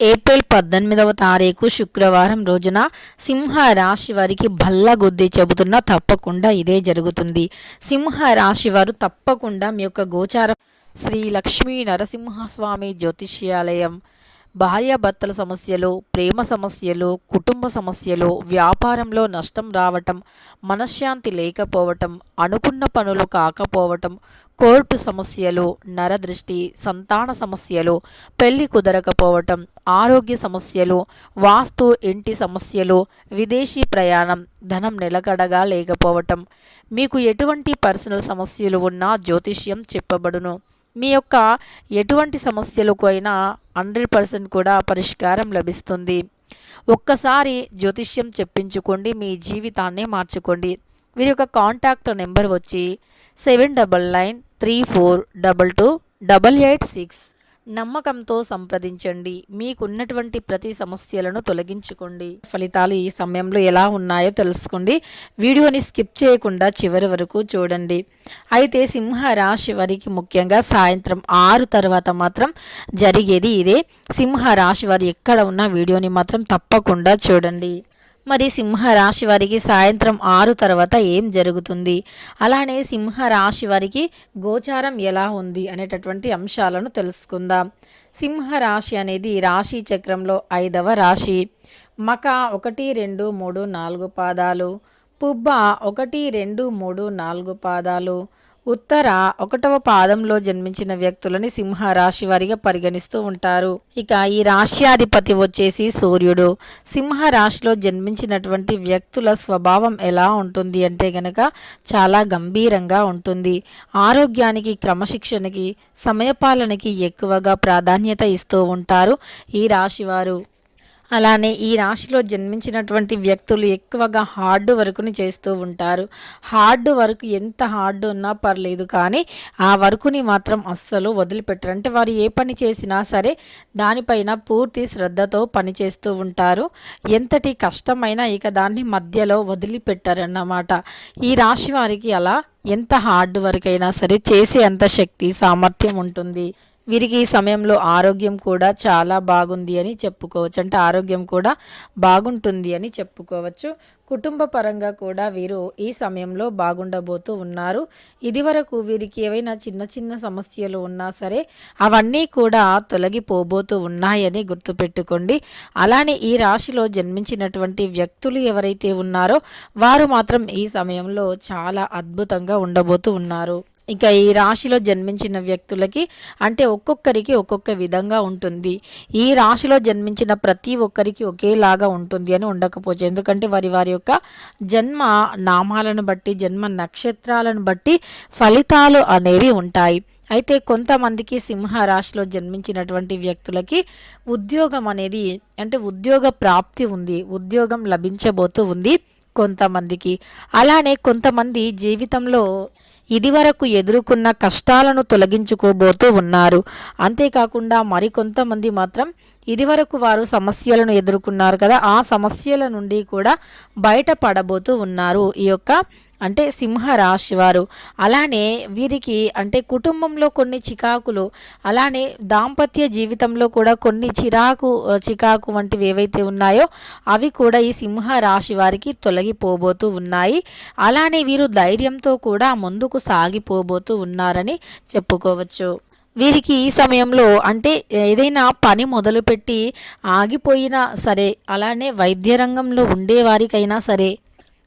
April పద్దెనిమిదవ తారీఖు శుక్రవారం రోజున సింహ రాశి వారికి భల్ల గుద్ది చెబుతున్నా తప్పకుండా ఇదే జరుగుతుంది. సింహ రాశి వారు తప్పకుండా మీ యొక్క గోచార శ్రీ లక్ష్మీ నరసింహస్వామి జ్యోతిష్యాలయం భార్యాభర్తల సమస్యలు ప్రేమ సమస్యలు కుటుంబ సమస్యలు వ్యాపారంలో నష్టం రావటం మనశ్శాంతి లేకపోవటం అనుకున్న పనులు కాకపోవటం కోర్టు సమస్యలు నరదృష్టి సంతాన సమస్యలు పెళ్ళి కుదరకపోవటం ఆరోగ్య సమస్యలు వాస్తు ఇంటి సమస్యలు విదేశీ ప్రయాణం ధనం నిలకడగా లేకపోవటం. మీకు ఎటువంటి పర్సనల్ సమస్యలు ఉన్నా జ్యోతిష్యం చెప్పబడును. మీ యొక్క ఎటువంటి సమస్యలకు అయినా హండ్రెడ్ పర్సెంట్ కూడా పరిష్కారం లభిస్తుంది. ఒక్కసారి జ్యోతిష్యం చెప్పించుకోండి మీ జీవితాన్ని మార్చుకోండి. వీరి యొక్క కాంటాక్ట్ నెంబర్ వచ్చి seven double nine three four double two double eight six. నమ్మకంతో సంప్రదించండి. మీకున్నటువంటి ప్రతి సమస్యలను తొలగించుకోండి. ఫలితాలు ఈ సమయంలో ఎలా ఉన్నాయో తెలుసుకోండి. వీడియోని స్కిప్ చేయకుండా చివరి వరకు చూడండి. అయితే సింహ రాశి వారికి ముఖ్యంగా సాయంత్రం ఆరు తర్వాత మాత్రం జరిగేది ఇదే. సింహ రాశి వారు ఎక్కడ ఉన్న వీడియోని మాత్రం తప్పకుండా చూడండి. మరి సింహరాశి వారికి సాయంత్రం ఆరు తర్వాత ఏం జరుగుతుంది? అలానే సింహరాశి వారికి గోచారం ఎలా ఉంది అనేటటువంటి అంశాలను తెలుసుకుందాం. సింహ రాశి అనేది రాశి చక్రంలో ఐదవ రాశి. మక ఒకటి రెండు మూడు నాలుగు పాదాలు. పుబ్బ ఒకటి రెండు మూడు నాలుగు పాదాలు. ఉత్తర ఒకటవ పాదంలో జన్మించిన వ్యక్తులని సింహ రాశి వారిగా పరిగణిస్తూ ఉంటారు. ఇక ఈ రాశ్యాధిపతి వచ్చేసి సూర్యుడు. సింహ రాశిలో జన్మించినటువంటి వ్యక్తుల స్వభావం ఎలా ఉంటుంది అంటే గనక చాలా గంభీరంగా ఉంటుంది. ఆరోగ్యానికి క్రమశిక్షణకి సమయపాలనకి ఎక్కువగా ప్రాధాన్యత ఇస్తూ ఉంటారు ఈ రాశివారు. అలానే ఈ రాశిలో జన్మించినటువంటి వ్యక్తులు ఎక్కువగా హార్డ్ వర్క్ని చేస్తూ ఉంటారు. హార్డ్ వర్క్ ఎంత హార్డ్ ఉన్నా పర్లేదు కానీ ఆ వర్క్ని మాత్రం అస్సలు వదిలిపెట్టరు. అంటే వారు ఏ పని చేసినా సరే దానిపైన పూర్తి శ్రద్ధతో పనిచేస్తూ ఉంటారు. ఎంతటి కష్టమైనా ఇక దాన్ని మధ్యలో వదిలిపెట్టారన్నమాట. ఈ రాశి వారికి అలా ఎంత హార్డ్ వర్క్ అయినా సరే చేసే అంత శక్తి సామర్థ్యం ఉంటుంది. వీరికి ఈ సమయంలో ఆరోగ్యం కూడా చాలా బాగుంది అని చెప్పుకోవచ్చు. అంటే ఆరోగ్యం కూడా బాగుంటుంది అని చెప్పుకోవచ్చు. కుటుంబ పరంగా కూడా వీరు ఈ సమయంలో బాగుండబోతూ ఉన్నారు. ఇదివరకు వీరికి ఏవైనా చిన్న చిన్న సమస్యలు ఉన్నా సరే అవన్నీ కూడా తొలగిపోబోతూ ఉన్నాయని గుర్తుపెట్టుకోండి. అలానే ఈ రాశిలో జన్మించినటువంటి వ్యక్తులు ఎవరైతే ఉన్నారో వారు మాత్రం ఈ సమయంలో చాలా అద్భుతంగా ఉండబోతూ ఉన్నారు. ఇక ఈ రాశిలో జన్మించిన వ్యక్తులకి అంటే ఒక్కొక్కరికి ఒక్కొక్క విధంగా ఉంటుంది. ఈ రాశిలో జన్మించిన ప్రతి ఒక్కరికి ఒకేలాగా ఉంటుంది అని ఉండకపోవచ్చు. ఎందుకంటే వారి వారి యొక్క జన్మ నామాలను బట్టి జన్మ నక్షత్రాలను బట్టి ఫలితాలు అనేవి ఉంటాయి. అయితే కొంతమందికి సింహ రాశిలో జన్మించినటువంటి వ్యక్తులకి ఉద్యోగం అనేది అంటే ఉద్యోగ ప్రాప్తి ఉంది ఉద్యోగం లభించబోతూ ఉంది కొంతమందికి. అలానే కొంతమంది జీవితంలో ఇదివరకు ఎదుర్కొన్న కష్టాలను తొలగించుకోబోతూ ఉన్నారు. అంతేకాకుండా మరికొంతమంది మాత్రం ఇదివరకు వారు సమస్యలను ఎదుర్కొన్నారు కదా ఆ సమస్యల నుండి కూడా బయటపడబోతూ ఉన్నారు. ఈ యొక్క అంటే సింహ రాశి వారు. అలానే వీరికి అంటే కుటుంబంలో కొన్ని చికాకులు అలానే దాంపత్య జీవితంలో కూడా కొన్ని చిరాకు చికాకు వంటివి ఏవైతే ఉన్నాయో అవి కూడా ఈ సింహ రాశి వారికి తొలగిపోబోతూ ఉన్నాయి. అలానే వీరు ధైర్యంతో కూడా ముందుకు సాగిపోబోతూ ఉన్నారని చెప్పుకోవచ్చు. వీరికి ఈ సమయంలో అంటే ఏదైనా పని మొదలుపెట్టి ఆగిపోయినా సరే అలానే వైద్య రంగంలో ఉండేవారికైనా సరే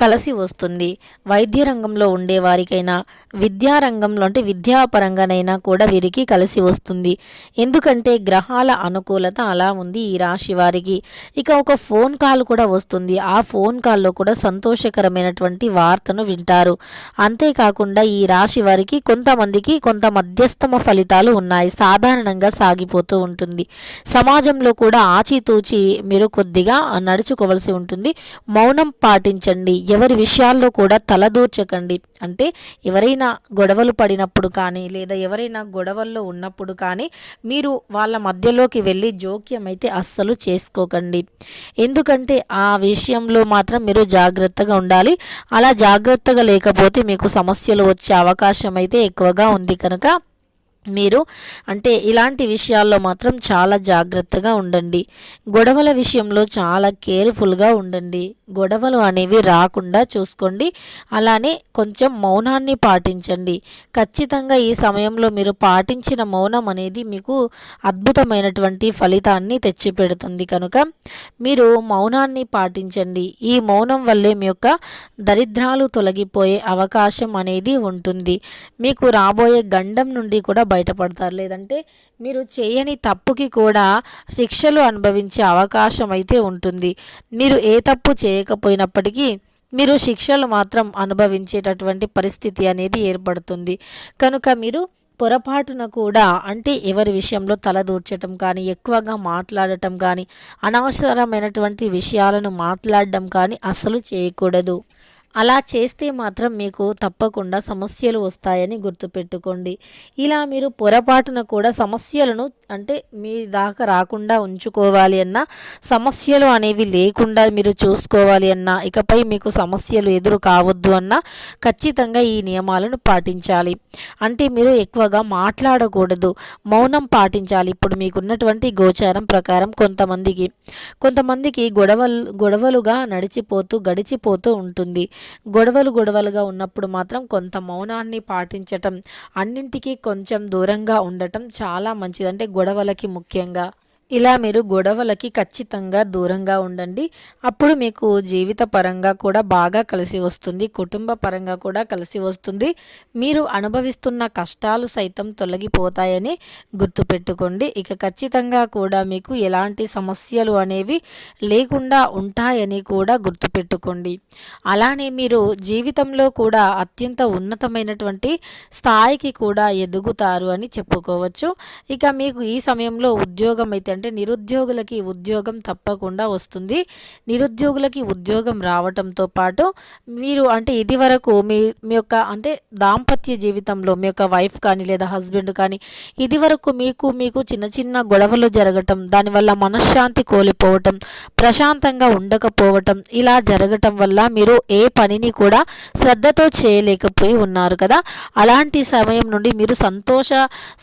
కలిసి వస్తుంది. వైద్య రంగంలో ఉండేవారికైనా విద్యారంగంలో అంటే విద్యాపరంగానైనా కూడా వీరికి కలిసి వస్తుంది. ఎందుకంటే గ్రహాల అనుకూలత అలా ఉంది ఈ రాశి వారికి. ఇక ఒక ఫోన్ కాల్ కూడా వస్తుంది. ఆ ఫోన్ కాల్లో కూడా సంతోషకరమైనటువంటి వార్తను వింటారు. అంతేకాకుండా ఈ రాశి వారికి కొంతమందికి కొంత మధ్యస్థమ ఫలితాలు ఉన్నాయి. సాధారణంగా సాగిపోతూ ఉంటుంది. సమాజంలో కూడా ఆచితూచి మీరు కొద్దిగా నడుచుకోవలసి ఉంటుంది. మౌనం పాటించండి. ఎవరి విషయాల్లో కూడా తలదూర్చకండి. అంటే ఎవరైనా గొడవలు పడినప్పుడు కానీ లేదా ఎవరైనా గొడవల్లో ఉన్నప్పుడు కానీ మీరు వాళ్ళ మధ్యలోకి వెళ్ళి జోక్యం అయితే అస్సలు చేసుకోకండి. ఎందుకంటే ఆ విషయంలో మాత్రం మీరు జాగ్రత్తగా ఉండాలి. అలా జాగ్రత్తగా లేకపోతే మీకు సమస్యలు వచ్చే అవకాశం అయితే ఎక్కువగా ఉంది కనుక మీరు అంటే ఇలాంటి విషయాల్లో మాత్రం చాలా జాగ్రత్తగా ఉండండి. గొడవల విషయంలో చాలా కేర్ఫుల్గా ఉండండి. గొడవలు అనేవి రాకుండా చూసుకోండి. అలానే కొంచెం మౌనాన్ని పాటించండి. ఖచ్చితంగా ఈ సమయంలో మీరు పాటించిన మౌనం అనేది మీకు అద్భుతమైనటువంటి ఫలితాన్ని తెచ్చిపెడుతుంది కనుక మీరు మౌనాన్ని పాటించండి. ఈ మౌనం వల్లే మీ యొక్క దరిద్రాలు తొలగిపోయే అవకాశం అనేది ఉంటుంది. మీకు రాబోయే గండం నుండి కూడా బయటపడతారు. లేదంటే మీరు చేయని తప్పుకి కూడా శిక్షలు అనుభవించే అవకాశం అయితే ఉంటుంది. మీరు ఏ తప్పు చేయ చేయకపోయినప్పటికీ మీరు శిక్షలు మాత్రం అనుభవించేటటువంటి పరిస్థితి అనేది ఏర్పడుతుంది. కనుక మీరు పొరపాటున కూడా అంటే ఎవరి విషయంలో తలదూర్చటం కానీ ఎక్కువగా మాట్లాడటం కానీ అనవసరమైనటువంటి విషయాలను మాట్లాడడం కానీ అస్సలు చేయకూడదు. అలా చేస్తే మాత్రం మీకు తప్పకుండా సమస్యలు వస్తాయని గుర్తుపెట్టుకోండి. ఇలా మీరు పొరపాటున కూడా సమస్యలను అంటే మీ దాకా రాకుండా ఉంచుకోవాలి అన్న సమస్యలు అనేవి లేకుండా మీరు చూసుకోవాలి అన్న ఇకపై మీకు సమస్యలు ఎదురు కావద్దు అన్న ఖచ్చితంగా ఈ నియమాలను పాటించాలి. అంటే మీరు ఎక్కువగా మాట్లాడకూడదు మౌనం పాటించాలి. ఇప్పుడు మీకున్నటువంటి గోచారం ప్రకారం కొంతమందికి కొంతమందికి గొడవలు గొడవలుగా నడిచిపోతూ గడిచిపోతూ ఉంటుంది. గొడవలు గొడవలుగా ఉన్నప్పుడు మాత్రం కొంత మౌనాన్ని పాటించటం అన్నింటికీ కొంచెం దూరంగా ఉండటం చాలా మంచిది. అంటే గొడవలకి ముఖ్యంగా ఇలా మీరు గొడవలకి ఖచ్చితంగా దూరంగా ఉండండి. అప్పుడు మీకు జీవిత పరంగా కూడా బాగా కలిసి వస్తుంది. కుటుంబ పరంగా కూడా కలిసి వస్తుంది. మీరు అనుభవిస్తున్న కష్టాలు సైతం తొలగిపోతాయని గుర్తుపెట్టుకోండి. ఇక ఖచ్చితంగా కూడా మీకు ఎలాంటి సమస్యలు అనేవి లేకుండా ఉంటాయని కూడా గుర్తుపెట్టుకోండి. అలానే మీరు జీవితంలో కూడా అత్యంత ఉన్నతమైనటువంటి స్థాయికి కూడా ఎదుగుతారు అని చెప్పుకోవచ్చు. ఇక మీకు ఈ సమయంలో ఉద్యోగం అయితే అంటే నిరుద్యోగులకి ఉద్యోగం తప్పకుండా వస్తుంది. నిరుద్యోగులకి ఉద్యోగం రావటంతో పాటు మీరు అంటే ఇది వరకు మీ మీ యొక్క అంటే దాంపత్య జీవితంలో మీ యొక్క వైఫ్ కానీ లేదా హస్బెండ్ కానీ ఇది వరకు మీకు మీకు చిన్న చిన్న గొడవలు జరగటం దానివల్ల మనశ్శాంతి కోల్పోవటం ప్రశాంతంగా ఉండకపోవటం ఇలా జరగటం వల్ల మీరు ఏ పనిని కూడా శ్రద్ధతో చేయలేకపోయి ఉన్నారు కదా. అలాంటి సమయం నుండి మీరు సంతోష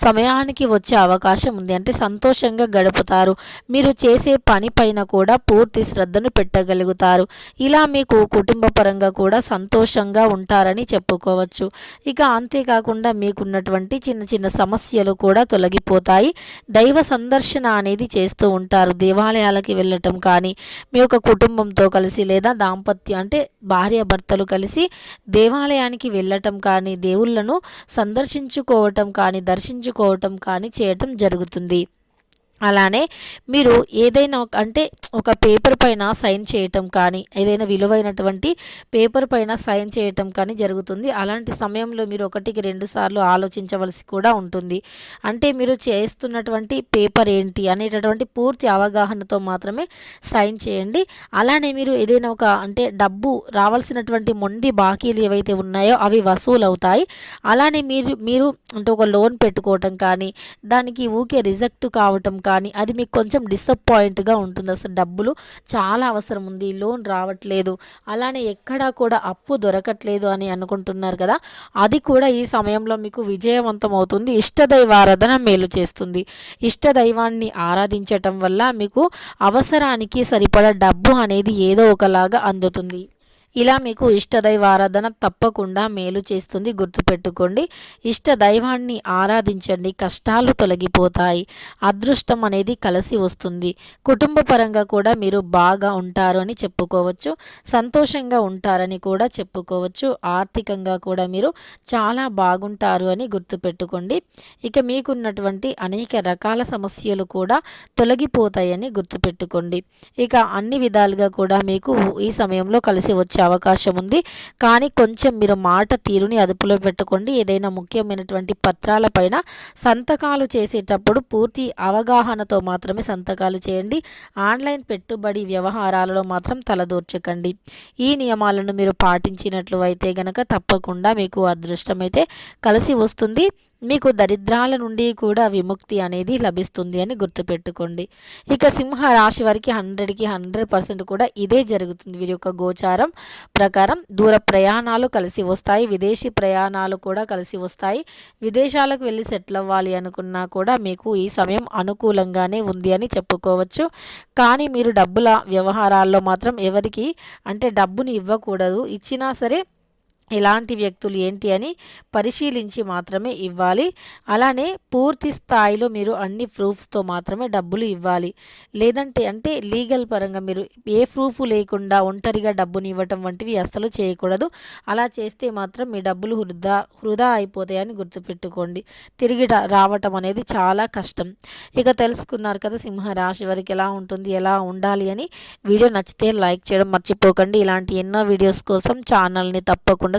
సమయానికి వచ్చే అవకాశం ఉంది. అంటే సంతోషంగా గడుపుతారు చేయగలుగుతారు మీరు చేసే పని పైన కూడా పూర్తి శ్రద్ధను పెట్టగలుగుతారు. ఇలా మీకు కుటుంబ పరంగా కూడా సంతోషంగా ఉంటారని చెప్పుకోవచ్చు. ఇక అంతేకాకుండా మీకున్నటువంటి చిన్న చిన్న సమస్యలు కూడా తొలగిపోతాయి. దైవ సందర్శన అనేది చేస్తూ ఉంటారు. దేవాలయాలకి వెళ్ళటం కానీ మీ యొక్క కుటుంబంతో కలిసి లేదా దాంపత్య అంటే భార్య భర్తలు కలిసి దేవాలయానికి వెళ్ళటం కానీ దేవుళ్ళను సందర్శించుకోవటం కానీ దర్శించుకోవటం కానీ చేయటం జరుగుతుంది. అలానే మీరు ఏదైనా అంటే ఒక పేపర్ పైన సైన్ చేయటం కానీ ఏదైనా విలువైనటువంటి పేపర్ పైన సైన్ చేయటం కానీ జరుగుతుంది. అలాంటి సమయంలో మీరు ఒకటికి రెండు సార్లు ఆలోచించవలసి కూడా ఉంటుంది. అంటే మీరు చేస్తున్నటువంటి పేపర్ ఏంటి అనేటటువంటి పూర్తి అవగాహనతో మాత్రమే సైన్ చేయండి. అలానే మీరు ఏదైనా ఒక అంటే డబ్బు రావాల్సినటువంటి మొండి బాకీలు ఏవైతే ఉన్నాయో అవి వసూలు అవుతాయి అలానే మీరు మీరు అంటే ఒక లోన్ పెట్టుకోవటం కానీ దానికి ఊకే రిజెక్ట్ కావటం కానీ అది మీకు కొంచెం డిసప్పాయింట్గా ఉంటుంది. అసలు డబ్బులు చాలా అవసరం ఉంది. లోన్ రావట్లేదు. అలానే ఎక్కడా కూడా అప్పు దొరకట్లేదు అని అనుకుంటున్నారు కదా. అది కూడా ఈ సమయంలో మీకు విజయవంతం అవుతుంది. ఇష్టదైవ ఆరాధన మేలు చేస్తుంది. ఇష్టదైవాన్ని ఆరాధించటం వల్ల మీకు అవసరానికి సరిపడా డబ్బు అనేది ఏదో ఒకలాగా అందుతుంది. ఇలా మీకు ఇష్టదైవ ఆరాధన తప్పకుండా మేలు చేస్తుంది. గుర్తుపెట్టుకోండి ఇష్ట దైవాన్ని ఆరాధించండి. కష్టాలు తొలగిపోతాయి. అదృష్టం అనేది కలిసి వస్తుంది. కుటుంబ పరంగా కూడా మీరు బాగా ఉంటారు అని చెప్పుకోవచ్చు. సంతోషంగా ఉంటారని కూడా చెప్పుకోవచ్చు. ఆర్థికంగా కూడా మీరు చాలా బాగుంటారు అని గుర్తుపెట్టుకోండి. ఇక మీకున్నటువంటి అనేక రకాల సమస్యలు కూడా తొలగిపోతాయని గుర్తుపెట్టుకోండి. ఇక అన్ని విధాలుగా కూడా మీకు ఈ సమయంలో కలిసి వచ్చే అవకాశం ఉంది. కానీ కొంచెం మీరు మాట తీరుని అదుపులో పెట్టుకోండి. ఏదైనా ముఖ్యమైనటువంటి పత్రాలపైన సంతకాలు చేసేటప్పుడు పూర్తి అవగాహనతో మాత్రమే సంతకాలు చేయండి. ఆన్లైన్ పెట్టుబడి వ్యవహారాలలో మాత్రం తలదూర్చకండి ఈ నియమాలను మీరు పాటించినట్లు అయితే గనక తప్పకుండా మీకు అదృష్టం అయితే కలిసి వస్తుంది. మీకు దరిద్రాల నుండి కూడా విముక్తి అనేది లభిస్తుంది అని గుర్తుపెట్టుకోండి. ఇక సింహ రాశి వారికి హండ్రెడ్కి హండ్రెడ్ పర్సెంట్ కూడా ఇదే జరుగుతుంది. వీరి యొక్క గోచారం ప్రకారం దూర ప్రయాణాలు కలిసి వస్తాయి విదేశీ ప్రయాణాలు కూడా కలిసి వస్తాయి. విదేశాలకు వెళ్ళి సెటిల్ అవ్వాలి అనుకున్నా కూడా మీకు ఈ సమయం అనుకూలంగానే ఉంది అని చెప్పుకోవచ్చు. కానీ మీరు డబ్బుల వ్యవహారాల్లో మాత్రం ఎవరికి అంటే డబ్బుని ఇవ్వకూడదు. ఇచ్చినా సరే ఎలాంటి వ్యక్తులు ఏంటి అని పరిశీలించి మాత్రమే ఇవ్వాలి. అలానే పూర్తి స్థాయిలో మీరు అన్ని ప్రూఫ్స్తో మాత్రమే డబ్బులు ఇవ్వాలి. లేదంటే అంటే లీగల్ పరంగా మీరు ఏ ప్రూఫ్ లేకుండా ఒంటరిగా డబ్బుని ఇవ్వటం వంటివి అస్సలు చేయకూడదు. అలా చేస్తే మాత్రం మీ డబ్బులు వృధా వృధా అయిపోతాయని గుర్తుపెట్టుకోండి. తిరిగి రావటం అనేది చాలా కష్టం. ఇక తెలుసుకున్నారు కదా సింహరాశి వారికి ఎలా ఉంటుంది ఎలా ఉండాలి అని. వీడియో నచ్చితే లైక్ చేయడం మర్చిపోకండి. ఇలాంటి ఎన్నో వీడియోస్ కోసం ఛానల్ని తప్పకుండా